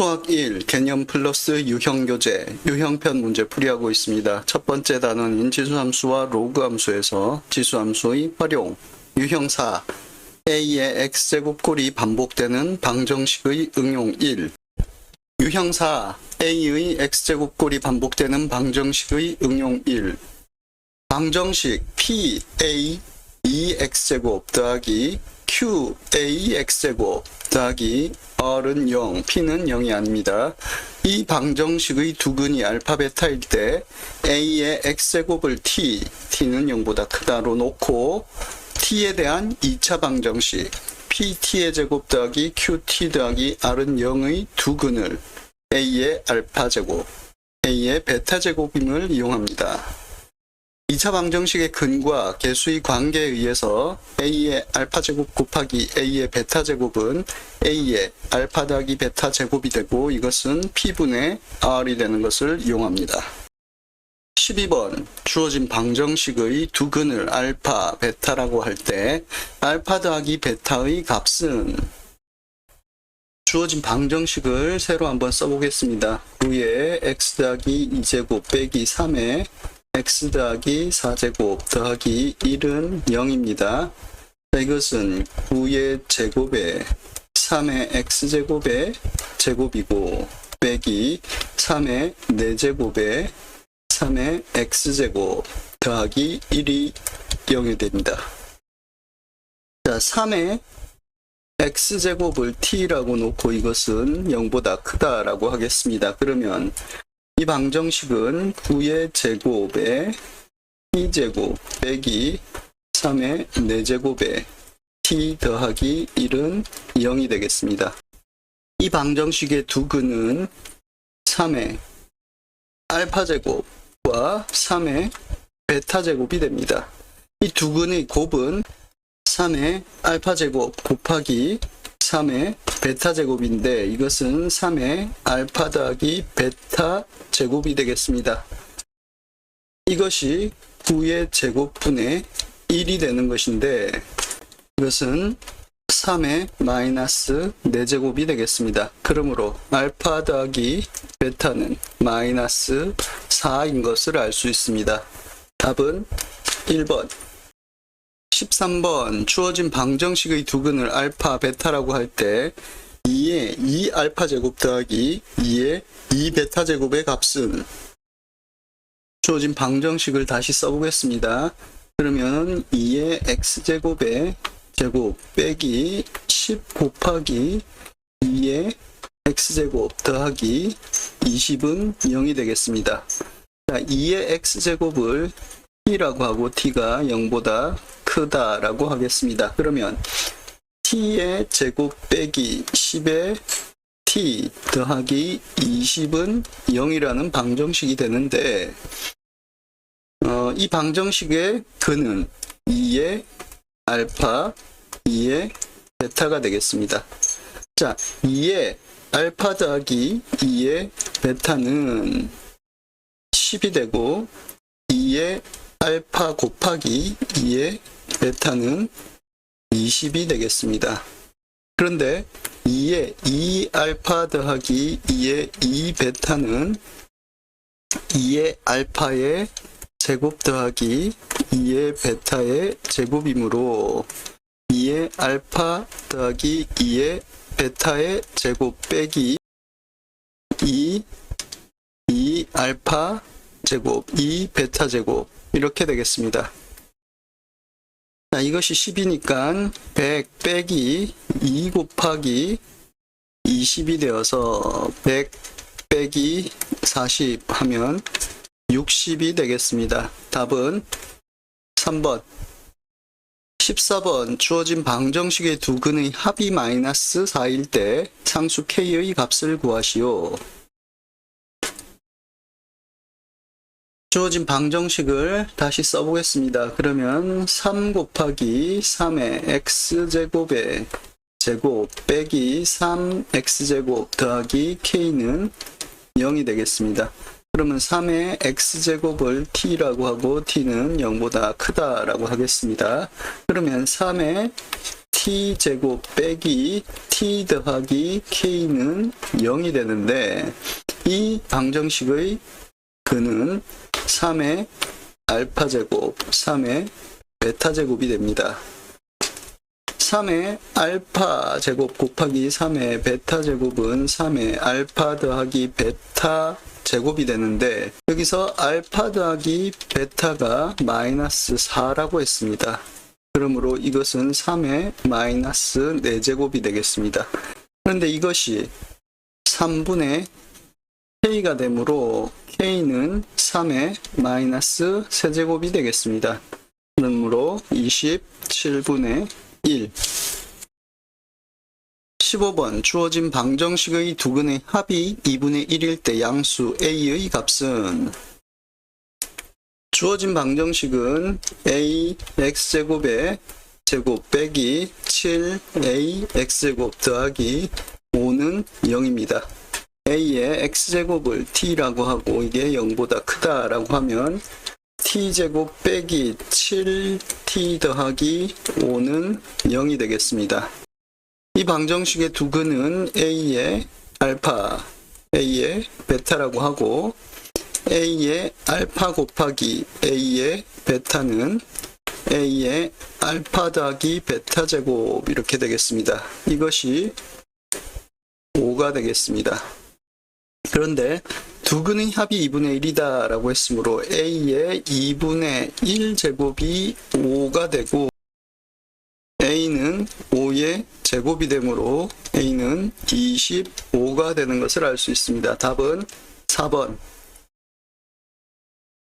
수학 1 개념 플러스 유형 교재 유형편 문제 풀이하고 있습니다. 첫 번째 단원인 지수함수와 로그 함수에서 지수함수의 활용. 유형 4 a의 x제곱꼴이 반복되는 방정식의 응용 1 유형 4 a의 x제곱꼴이 반복되는 방정식의 응용 1 방정식 p a 2x제곱 더하기 q a x제곱 더하기 r은 0, p는 0이 아닙니다. 이 방정식의 두근이 알파 베타일 때 a의 x제곱을 t, t는 0보다 크다로 놓고 t에 대한 2차 방정식 pt의 제곱 더하기 qt 더하기 r은 0의 두근을 a의 알파 제곱, a의 베타 제곱임을 이용합니다. 2차 방정식의 근과 개수의 관계에 의해서 a의 알파 제곱 곱하기 a의 베타 제곱은 a의 알파 더하기 베타 제곱이 되고 이것은 p분의 r이 되는 것을 이용합니다. 12번 주어진 방정식의 두 근을 알파, 베타라고 할 때 알파 더하기 베타의 값은 주어진 방정식을 새로 한번 써보겠습니다. 9에 x 더하기 2제곱 빼기 3에 x 더하기 4제곱 더하기 1은 0입니다. 자, 이것은 9의 제곱에 3의 x제곱의 제곱이고 빼기 3의 4제곱에 3의 x제곱 더하기 1이 0이 됩니다. 자, 3의 x제곱을 t라고 놓고 이것은 0보다 크다라고 하겠습니다. 그러면 이 방정식은 9의 제곱에 t제곱 빼기 3의 4제곱에 t 더하기 1은 0이 되겠습니다. 이 방정식의 두 근은 3의 알파 제곱과 3의 베타 제곱이 됩니다. 이 두 근의 곱은 3의 알파 제곱 곱하기 3의 베타 제곱인데 이것은 3의 알파 더하기 베타 제곱이 되겠습니다. 이것이 9의 제곱분의 1이 되는 것인데 이것은 3의 마이너스 4제곱이 되겠습니다. 그러므로 알파 더하기 베타는 마이너스 4인 것을 알 수 있습니다. 답은 1번. 13번 주어진 방정식의 두근을 알파, 베타라고 할 때 2의 2 알파 제곱 더하기 2의 2 베타 제곱의 값은 주어진 방정식을 다시 써보겠습니다. 그러면 2의 x제곱의 제곱 빼기 10 곱하기 2의 x제곱 더하기 20은 0이 되겠습니다. 자, 2의 x제곱을 t라고 하고 t가 0보다 크다라고 하겠습니다. 그러면 t의 제곱 빼기 10의 t 더하기 20은 0이라는 방정식이 되는데 어, 이 방정식의 근은 2의 알파, 2의 베타가 되겠습니다. 자, 2의 알파 더하기 2의 베타는 10이 되고 2의 알파 곱하기 2의 베타는 20이 되겠습니다. 그런데 2의 2알파 더하기 2의 2베타는 2의 알파의 제곱 더하기 2의 베타의 제곱이므로 2의 알파 더하기 2의 베타의 제곱 빼기 2, 2 알파 제곱, 2 베타 제곱 이렇게 되겠습니다. 자, 이것이 10이니까 100 빼기 2 곱하기 20이 되어서 100 빼기 40 하면 60이 되겠습니다. 답은 3번. 14번 주어진 방정식의 두 근의 합이 마이너스 4일 때 상수 k의 값을 구하시오. 주어진 방정식을 다시 써보겠습니다. 그러면 3 곱하기 3의 x제곱의 제곱 빼기 3x제곱 더하기 k는 0이 되겠습니다. 그러면 3의 x제곱을 t라고 하고 t는 0보다 크다라고 하겠습니다. 그러면 3의 t 제곱 빼기 t 더하기 k는 0이 되는데 이 방정식의 근은 3의 알파 제곱, 3의 베타 제곱이 됩니다. 3의 알파 제곱 곱하기 3의 베타 제곱은 3의 알파 더하기 베타 제곱이 되는데 여기서 알파 더하기 베타가 마이너스 4라고 했습니다. 그러므로 이것은 3의 마이너스 4제곱이 되겠습니다. 그런데 이것이 3분의 k가 되므로 k는 3의 마이너스 세제곱이 되겠습니다. 그러므로 27분의 1 15번 주어진 방정식의 두근의 합이 2분의 1일 때 양수 a의 값은 주어진 방정식은 a x제곱의 제곱 빼기 7a x제곱 더하기 5는 0입니다. A의 x제곱을 t라고 하고 이게 0보다 크다라고 하면 t제곱 빼기 7t 더하기 5는 0이 되겠습니다. 이 방정식의 두 근은 a의 알파, a의 베타라고 하고 a의 알파 곱하기 a의 베타는 a의 알파 더하기 베타 제곱 이렇게 되겠습니다. 이것이 5가 되겠습니다. 그런데 두 근의 합이 2분의 1이다 라고 했으므로 a의 2분의 1 제곱이 5가 되고 a는 5의 제곱이 되므로 a는 25가 되는 것을 알 수 있습니다. 답은 4번